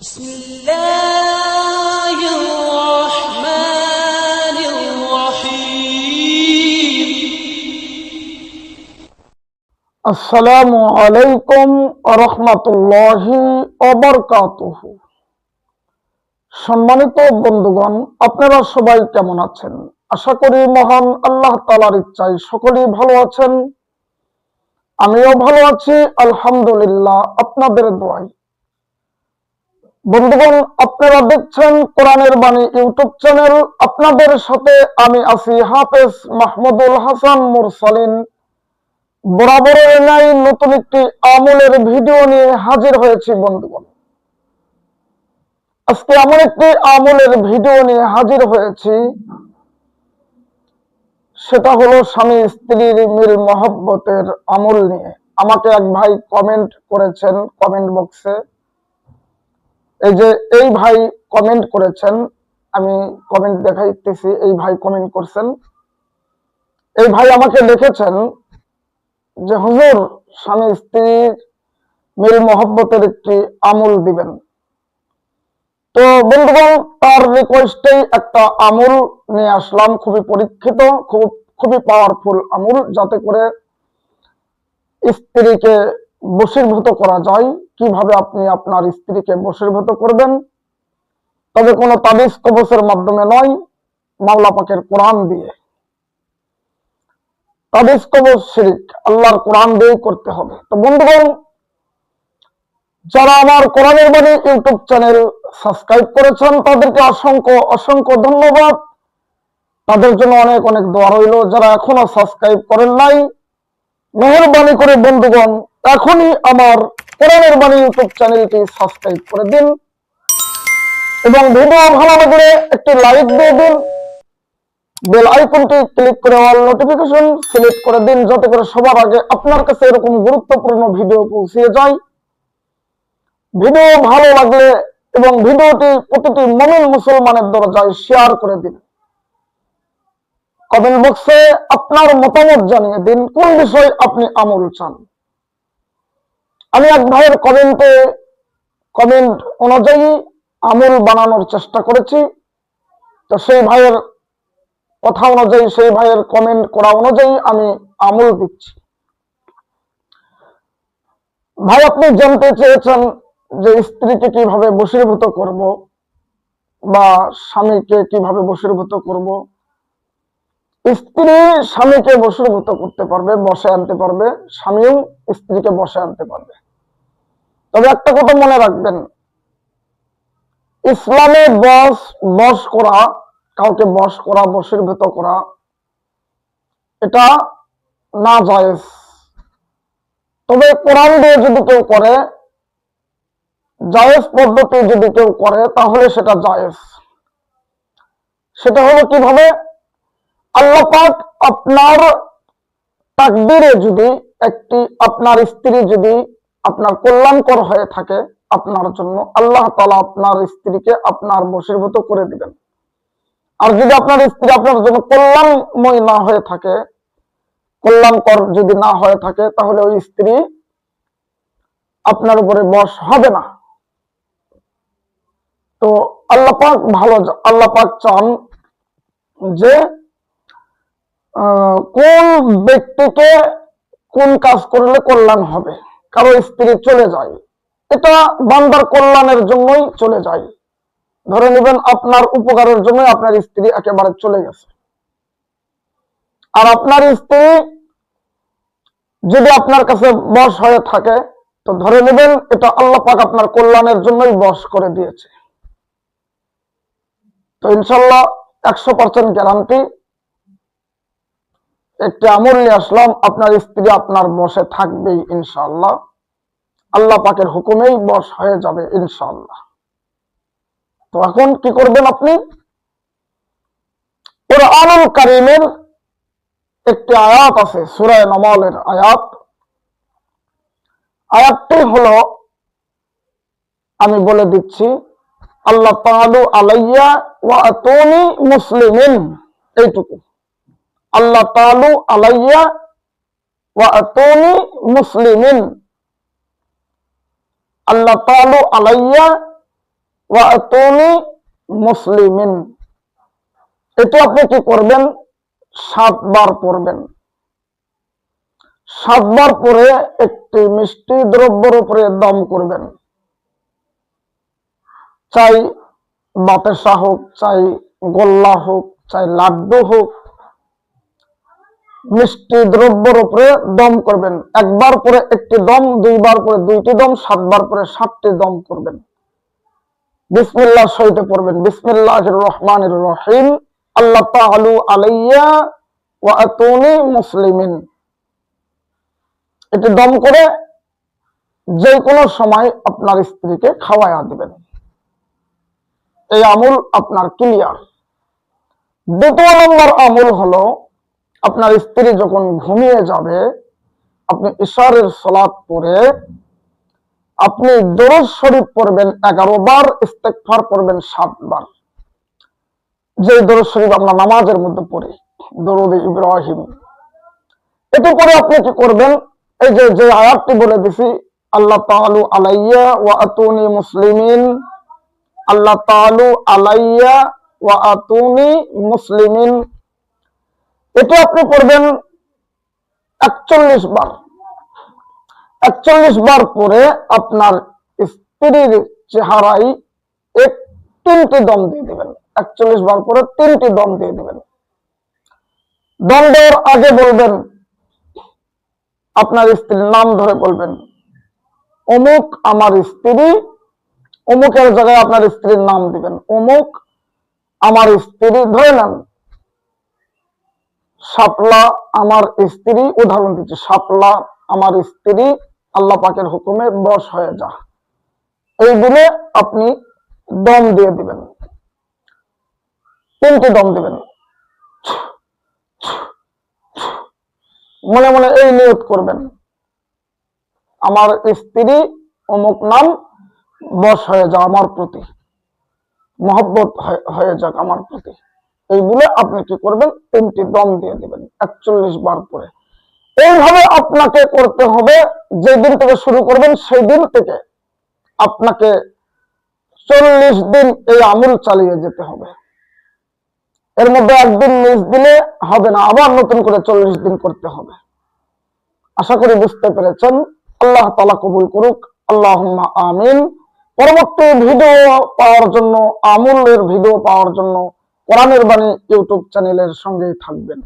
بسم الله الرحمن الرحيم আসসালামু আলাইকুম রহমতুল্লাহি অবরকাতুহ সম্মানিত বন্ধুগণ আপনারা সবাই কেমন আছেন আশা করি মহান আল্লাহ তালার ইচ্ছায় সকলেই ভালো আছেন আমিও ভালো আছি আলহামদুলিল্লাহ আপনাদের দোয়াই বন্ধুগণ, আপনারা দেখছেন কোরআনের বাণী ইউটিউব চ্যানেল। আপনাদের সাথে আমি আছি হাফেজ মাহমুদুল হাসান মুরসালিন। বরাবরের নাই নতুন একটি আমলের ভিডিও নিয়ে হাজির হয়েছি বন্ধুগণ। আজকে এমন একটি আমলের ভিডিও নিয়ে হাজির হয়েছি। সেটা হলো স্বামী স্ত্রীর মিল মহব্বতের আমল নিয়ে। আমাকে এক ভাই কমেন্ট করেছেন কমেন্ট বক্সে এই যে, এই ভাই কমেন্ট করেছেন, আমি কমেন্ট দেখাইতেছি, এই ভাই কমেন্ট করছেন। এই ভাই আমাকে লিখেছেন যে হুজুর, স্বামী স্ত্রীর মিল মহব্বতের একটি আমল দিবেন। তো বন্ধুগণ, তার রিকোয়েস্টেই একটা আমল নিয়ে আসলাম, খুবই পরীক্ষিত, খুব, খুবই পাওয়ারফুল আমল, যাতে করে স্ত্রীকে বশীভূত করা যায়, কীভাবে আপনি আপনার স্ত্রীকে বশীভূত করবেন? তবে কোনো তাবিজ কবচের মাধ্যমে নয়, মাওলা পাকের কোরআন দিয়ে। তাবিজ কবচ শিরিক, আল্লাহর কোরআন দিয়েই করতে হবে। তো বন্ধুগণ, যারা আমার কোরআনের বাণী ইউটিউব চ্যানেল সাবস্ক্রাইব করেছেন, তাদেরকে অসংখ্য অসংখ্য ধন্যবাদ। তাদের জন্য অনেক অনেক দোয়া রইল। যারা এখনও সাবস্ক্রাইব করেন নাই, মেহরবানি করে বন্ধুগণ এখনই আমার কোরআনের বাণী ইউটিউব চ্যানেলটি সাবস্ক্রাইব করে দিন এবং ভিডিও ভালো লাগলে একটি লাইক দিয়ে দিন। বেল আইকনটি ক্লিক করে অল নোটিফিকেশন সিলেক্ট করে দিন, যাতে করে সবার আগে আপনার কাছে এরকম গুরুত্বপূর্ণ ভিডিও পৌঁছিয়ে যায়। ভিডিও ভালো লাগলে এবং ভিডিওটি প্রতিটি মমিন মুসলমানের দরজায় শেয়ার করে দিন। কমেন্ট বক্সে আপনার মতামত জানিয়ে দিন, কোন বিষয় আপনি আমল চান। আমি এক ভাইয়ের কমেন্টে কমেন্ট অনুযায়ী আমল বানানোর চেষ্টা করেছি। তো সেই ভাইয়ের কথা অনুযায়ী, সেই ভাইয়ের কমেন্ট করা অনুযায়ী আমি আমল দিচ্ছি। ভাই, আপনি জানতে চেয়েছেন যে স্ত্রীকে কীভাবে বশীভূত করব বা স্বামীকে কীভাবে বশীভূত করব? স্ত্রী স্বামীকে বশীভূত করতে পারবে বসে আনতে পারবে, স্বামীও স্ত্রীকে বসে আনতে পারবে। তবে একটা কথা মনে রাখবেন, ইসলামে বস বস করা, কাউকে বস করা, বশীভূত করা, এটা না জায়েজ। তবে কোরআন দিয়ে যদি কেউ করে, জায়েজ পদ্ধতি যদি কেউ করে, তাহলে সেটা জায়েজ। সেটা হলো কীভাবে? আল্লাহ পাক আপনার তাকদিরে যদি একটি আপনার স্ত্রী যদি আপনার কল্যাণকর হয়ে থাকে আপনার জন্য, আল্লাহ তালা আপনার স্ত্রীকে আপনার বশীভূত করে দিবেন। আর যদি আপনার স্ত্রী আপনার জন্য কল্যাণময় না হয়ে থাকে, কল্যাণকর যদি না হয়ে থাকে, তাহলে ওই স্ত্রী আপনার উপরে বশ হবে না। তো আল্লাহ পাক ভালো, আল্লাহ পাক চান যে কোন ব্যক্তিকে কোন কাজ করলে কল্যাণ হবে? কারও স্ত্রী চলে যায়। এটা বান্দার কল্যাণের জন্যই চলে যায়। ধরে নেবেন আপনার উপকারের জন্য আপনার স্ত্রী একেবারে চলে গেছে। আর আপনার স্ত্রী যদি আপনার কাছে বশ হয়ে থাকে, তো ধরে নেবেন এটা আল্লাহ পাক আপনার কল্যাণের জন্যই বশ করে দিয়েছে। তো ইনশাল্লাহ একশো পার্সেন্ট গ্যারান্টি একটি আমল নিয়ে আসলাম, আপনার স্ত্রী আপনার বসে থাকবেই ইনশাল্লাহ আল্লাহ পাকের হুকুমেই বশ হয়ে যাবে ইনশাল্লাহ তো এখন কি করবেন আপনি? কোরআনুল কারিমের একটি আয়াত আছে সুরায় নমলের আয়াত। আয়াতটি হলো, আমি বলে দিচ্ছি, আল্লাহ তাআলু আলাইয়া ওয়া আতুনি মুসলিমিন, এইটুকু। আল্লাহ তাআলু আলাইয়া ওয়া আতুনি মুসলিমিন। আল্লাহ তাআলু আলাইয়া ওয়া আতুনি মুসলিমিন। এটা আপনি কি করবেন? সাতবার পড়বেন। সাতবার পরে একটি মিষ্টি দ্রব্যের উপরে দম করবেন। চাই বাতাসা হোক, চাই গোল্লা হোক, চাই লাড্ডু হোক মিষ্টি দ্রব্যের উপরে দম করবেন। একবার পরে একটি দম, দুইবার পরে দুইটি দম, সাতবার পরে সাতটি দম করবেন। বিসমিল্লাহ সহিতে পড়বেন। বিসমিল্লাহ রহমান রহিম। আল্লাহ তাআলু আলাইয়া ওয়া আতুনি মুসলিমিন। এটি দম করে যে কোনো সময় আপনার স্ত্রীকে খাওয়াইয়া দিবেন। এই আমুল আপনার ক্লিয়ার দ্বিতীয় নম্বর আমুল হলো আপনার স্ত্রী যখন ঘুমিয়ে যাবে, আপনি ঈশ্বরের সলাপ পরে আপনি দরজ শরীফ পড়বেন এগারো বার ইস্তেকফার পড়বেন সাত বার। যে দরজ শরীফ আমরা নামাজের মধ্যে পড়ি, দরুদ ইব্রাহিম। এতে করে আপনি কি করবেন? এই যে যে আয়াতটি বলে দিছি, আল্লাহ তাআলু আলাইয়া ওয়া আতুনি মুসলিমিন। আল্লাহ তাআলু আলাইয়া ওয়া আতুনি মুসলিমিন। এটা আপনি পড়বেন একচল্লিশ বার। একচল্লিশ বার পরে আপনার স্ত্রীর চেহারায় এক তিনটি দম দিয়ে দেবেন। একচল্লিশ বার পরে তিনটি দম দিয়ে দিবেন। দম দেওয়ার আগে বলবেন, আপনার স্ত্রীর নাম ধরে বলবেন, অমুক আমার স্ত্রী, অমুকের জায়গায় আপনার স্ত্রীর নাম দিবেন, অমুক আমার স্ত্রী ধরে নেন। শাপলা আমার স্ত্রী, উদাহরণ দিচ্ছি শাপলা আমার স্ত্রী আল্লাহ পাকের হুকুমে বশ হয়ে যা এই বলে আপনি দম দিয়ে দিবেন। তিনটি দম দিবেন। মনে মনে এই নিয়ত করবেন। আমার স্ত্রী অমুক নাম বশ হয়ে যা আমার প্রতি। মহব্বত হয়ে যাক আমার প্রতি। এই বলে আপনি কি করবেন? তিনটি দম দিয়ে দিবেন, একচল্লিশ বার পরে এইভাবে আপনাকে করতে হবে, যেদিন থেকে শুরু করবেন সেই দিন থেকে আপনাকে চল্লিশ দিন এই আমল চালিয়ে যেতে হবে। এর মধ্যে একদিন মিস দিলে হবে না, আবার নতুন করে চল্লিশ দিন করতে হবে। আশা করি বুঝতে পেরেছেন। আল্লাহ তালা কবুল করুক। আল্লাহ আমিন। পরবর্তী ভিডিও পাওয়ার জন্য, আমূলের ভিডিও পাওয়ার জন্য কোরআনের বাণী ইউটিউব চ্যানেলের সঙ্গেই থাকবেন।